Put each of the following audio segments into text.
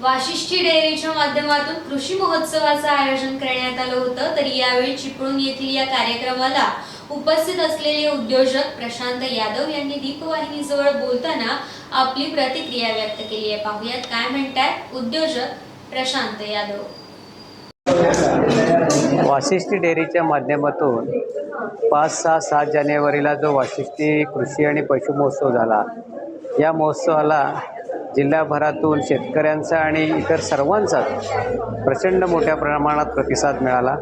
वाशिष्ठी डेअरीच्या माध्यमातून कृषी महोत्सवाचं आयोजन करण्यात आलं होतं. तर यावेळी चिपळूण येथील या कार्यक्रमाला उपस्थित असलेले उद्योजक प्रशांत यादव यांनी दीपवाहिनीजवळ बोलताना आपली प्रतिक्रिया व्यक्त केली आहे. पाहुयात काय म्हणतात उद्योजक प्रशांत यादव. वाशिष्ठी डेअरीच्या माध्यमातून पाच सहा सात जानेवारीला जो वाशिष्ठी कृषी आणि पशु महोत्सव झाला या महोत्सवाला जिल्ह्याभरातून शेतकऱ्यांचा आणि इतर सर्वांचाच प्रचंड मोठ्या प्रमाणात प्रतिसाद मिळाला.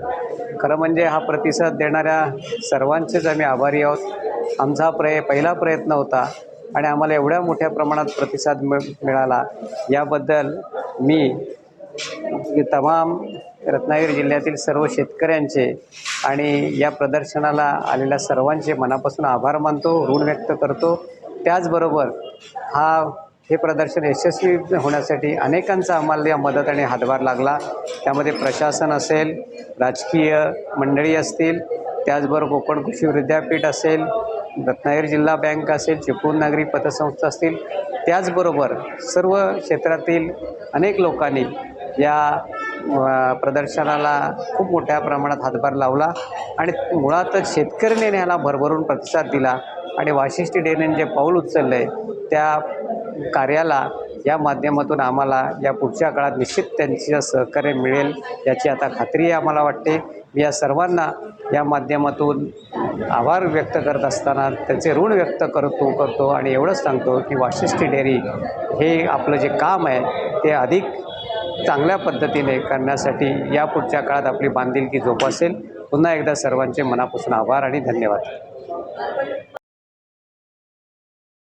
खरं म्हणजे हा प्रतिसाद देणाऱ्या सर्वांचेच आम्ही आभारी आहोत. आमचा प्रय पहिला प्रयत्न होता आणि आम्हाला एवढ्या मोठ्या प्रमाणात प्रतिसाद मिळ मिळाला. याबद्दल मी तमाम रत्नागिरी जिल्ह्यातील सर्व शेतकऱ्यांचे आणि या प्रदर्शनाला आलेल्या सर्वांचे मनापासून आभार मानतो ऋण व्यक्त करतो. त्याचबरोबर हा हे प्रदर्शन यशस्वी होण्यासाठी अनेकांचा आम्हाला या मदत आणि हातभार लागला. त्यामध्ये प्रशासन असेल राजकीय मंडळी असतील त्याचबरोबर कोकण कृषी विद्यापीठ असेल रत्नागिरी जिल्हा बँक असेल चिपळूण नागरी पतसंस्था असतील त्याचबरोबर सर्व क्षेत्रातील अनेक लोकांनी या प्रदर्शनाला खूप मोठ्या प्रमाणात हातभार लावला आणि मुळातच शेतकरीने ह्याला भरभरून प्रतिसाद दिला. आणि वाशिष्ठी डेनेन जे पाऊल उचललं आहे त्या कार्याला या माध्यमातून आम्हाला या पुढच्या काळात निश्चित त्यांचं सहकार्य मिळेल याची आता खात्री आम्हाला वाटते. मी या सर्वांना या माध्यमातून आभार व्यक्त करत असताना त्यांचे ऋण व्यक्त करतो करतो आणि एवढंच सांगतो की वाशिष्ठी डेअरी हे आपलं जे काम आहे ते अधिक चांगल्या पद्धतीने करण्यासाठी या पुढच्या काळात आपली बांधिलकी जोपासेल. पुन्हा एकदा सर्वांचे मनापासून आभार आणि धन्यवाद.